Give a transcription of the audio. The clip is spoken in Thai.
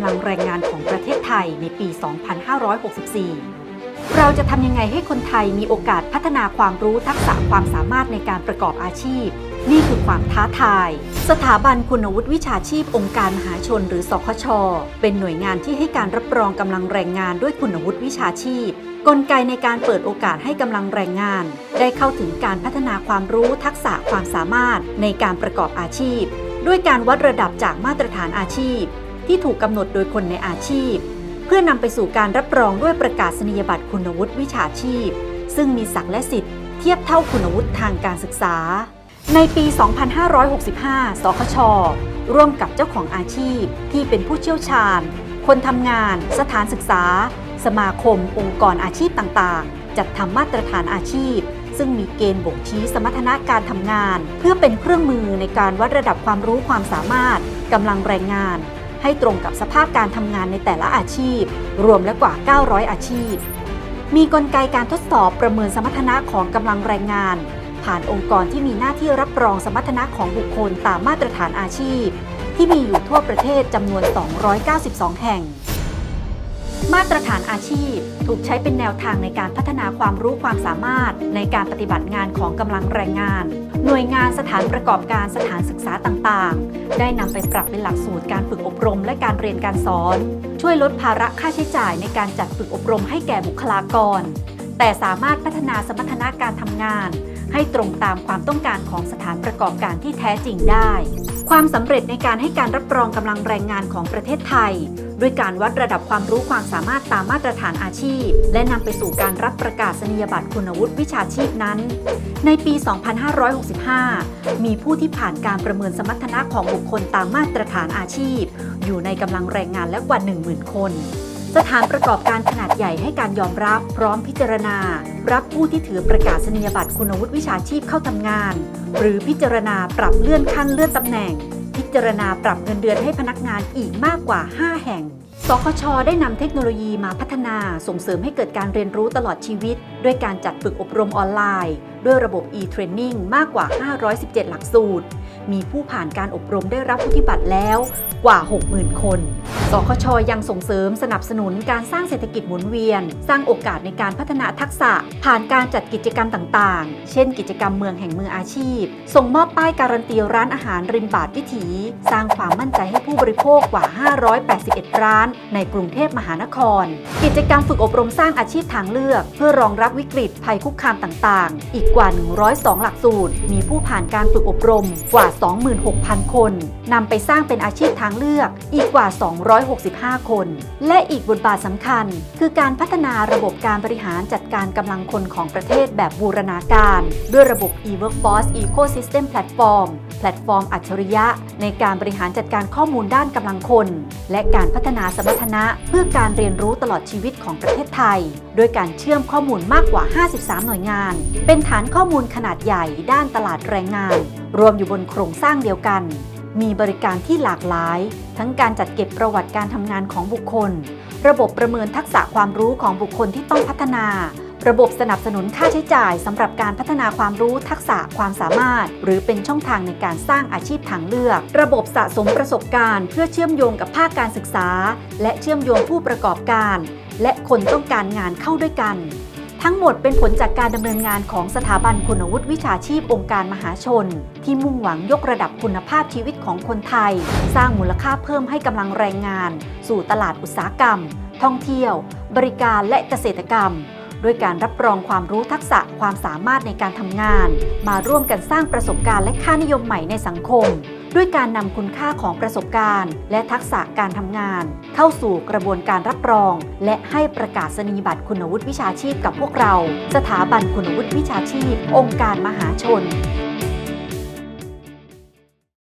ำลังแรงงานของประเทศไทยในปี 2564 เราจะทำยังไงให้คนไทยมีโอกาสพัฒนาความรู้ทักษะความสามารถในการประกอบอาชีพ นี่คือความท้าทาย สถาบันคุณวุฒิวิชาชีพองค์การมหาชนหรือสคช เป็นหน่วยงานที่ให้การรับรองกำลังแรงงานด้วยคุณวุฒิวิชาชีพกลไกในการเปิดโอกาสให้กำลังแรงงาน ได้เข้าถึงการพัฒนาความรู้ทักษะความสามารถในการประกอบอาชีพ ด้วยการวัดระดับจากมาตรฐานอาชีพ ที่ถูกกำหนดโดยคนในอาชีพ เพื่อนำไปสู่การรับรองด้วยประกาศนียบัตรคุณวุฒิวิชาชีพ ซึ่งมีศักดิ์และสิทธิ์เทียบเท่าคุณวุฒิทางการศึกษา ในปี 2565 สคช ร่วมกับเจ้าของอาชีพที่เป็นผู้เชี่ยวชาญ คนทำงาน สถานศึกษา สมาคม องค์กรอาชีพต่างๆ จัดทำมาตรฐานอาชีพซึ่งมีเกณฑ์บ่งชี้สมรรถนะการทำงาน เพื่อเป็นเครื่องมือในการวัดระดับความรู้ความสามารถกำลังแรงงาน ให้ตรงกับสภาพการทำงานในแต่ละอาชีพ รวมแล้วกว่า 900 อาชีพ มีกลไกการทดสอบประเมินสมรรถนะของกำลังแรงงาน ผ่านองค์กรที่มีหน้าที่รับรองสมรรถนะของบุคคลตามมาตรฐานอาชีพ ที่มีอยู่ทั่วประเทศจำนวน 292 แห่ง มาตรฐานอาชีพ ถูกใช้เป็นแนวทางในการพัฒนาความรู้ความสามารถในการปฏิบัติงานของกำลังแรงงาน หน่วยงานสถานประกอบการสถานศึกษาต่างๆ ได้นำไปปรับเป็นหลักสูตรการฝึกอบรมและการเรียนการสอน ช่วยลดภาระค่าใช้จ่ายในการจัดฝึกอบรมให้แก่บุคลากร แต่สามารถพัฒนาสมรรถนะการทำงาน ให้ตรงตามความต้องการของสถานประกอบการที่แท้จริงได้ ความสำเร็จในการให้การรับรองกำลังแรงงานของประเทศไทย ด้วยการวัดระดับความรู้ความสามารถตามมาตรฐานอาชีพ และนำไปสู่การรับประกาศนียบัตรคุณวุฒิวิชาชีพนั้น ในปี 2565 มีผู้ที่ผ่านการประเมินสมรรถนะของบุคคลตามมาตรฐานอาชีพ อยู่ในกำลังแรงงานและกว่า 10,000 คน สถานประกอบการขนาดใหญ่ให้การยอมรับพร้อมพิจารณา รับผู้ที่ถือประกาศนียบัตรคุณวุฒิวิชาชีพเข้าทำงาน หรือพิจารณาปรับเลื่อนขั้นเลื่อนตำแหน่ง พิจารณาปรับเงินเดือนให้พนักงานอีกมากกว่า 5 แห่งสคชได้นำเทคโนโลยีมาพัฒนาส่งเสริมให้เกิดการเรียนรู้ตลอดชีวิต ด้วยการจัดฝึกอบรมออนไลน์ ด้วยระบบ e-training มากกว่า 517 หลักสูตร มีผู้ผ่านการอบรมได้รับวุฒิบัตรแล้วกว่า 60,000 คน สคชยังส่งเสริมสนับสนุนการสร้างเศรษฐกิจหมุนเวียน สร้างโอกาสในการพัฒนาทักษะ ผ่านการจัดกิจกรรมต่างๆ เช่น กิจกรรมเมืองแห่งมืออาชีพ ส่งมอบป้ายการันตีร้านอาหารริมบาทวิถี สร้างความมั่นใจให้ผู้บริโภคกว่า 581 ร้าน ในกรุงเทพมหานคร กิจกรรมฝึกอบรมสร้างอาชีพทางเลือก เพื่อรองรับวิกฤตภัยคุกคามต่างๆ อีกกว่า 102 หลักสูตร มีผู้ผ่านการฝึกอบรมกว่า26,000 คนนำไปสร้างเป็นอาชีพทางเลือกอีกกว่า 265 คน และอีกบทบาทสำคัญ คือการพัฒนาระบบการบริหารจัดการกำลังคนของประเทศแบบบูรณาการ ด้วยระบบ e-workforce ecosystem platform แพลตฟอร์มอัจฉริยะ ในการบริหารจัดการข้อมูลด้านกำลังคน และการพัฒนาสมรรถนะ เพื่อการเรียนรู้ตลอดชีวิตของประเทศไทยด้วยการเชื่อมข้อมูลมากกว่า 53 หน่วยงาน เป็นฐานข้อมูลขนาดใหญ่ด้านตลาดแรงงาน รวมอยู่บนโครงสร้างเดียวกัน มีบริการที่หลากหลาย ทั้งการจัดเก็บประวัติการทำงานของบุคคล ระบบประเมินทักษะความรู้ของบุคคลที่ต้องพัฒนา ระบบสนับสนุนค่าใช้จ่ายสำหรับการพัฒนาความรู้ทักษะความสามารถ หรือเป็นช่องทางในการสร้างอาชีพทางเลือก ระบบสะสมประสบการณ์ เพื่อเชื่อมโยงกับภาคการศึกษา และเชื่อมโยงผู้ประกอบการ และคนต้องการงานเข้าด้วยกัน ทั้งหมดเป็นผลจากการดำเนินงานของสถาบันคุณวุฒิวิชาชีพองค์การมหาชน ที่มุ่งหวังยกระดับคุณภาพชีวิตของคนไทย สร้างมูลค่าเพิ่มให้กำลังแรงงาน สู่ตลาดอุตสาหกรรม ท่องเที่ยว บริการและเกษตรกรรมด้วยการรับรองความรู้ทักษะความสามารถในการทำงาน มาร่วมกันสร้างประสบการณ์และค่านิยมใหม่ในสังคม ด้วยการนำคุณค่าของประสบการณ์ และทักษะการทำงาน เข้าสู่กระบวนการรับรอง และให้ประกาศนียบัตรคุณวุฒิวิชาชีพกับพวกเรา สถาบันคุณวุฒิวิชาชีพ องค์การมหาชน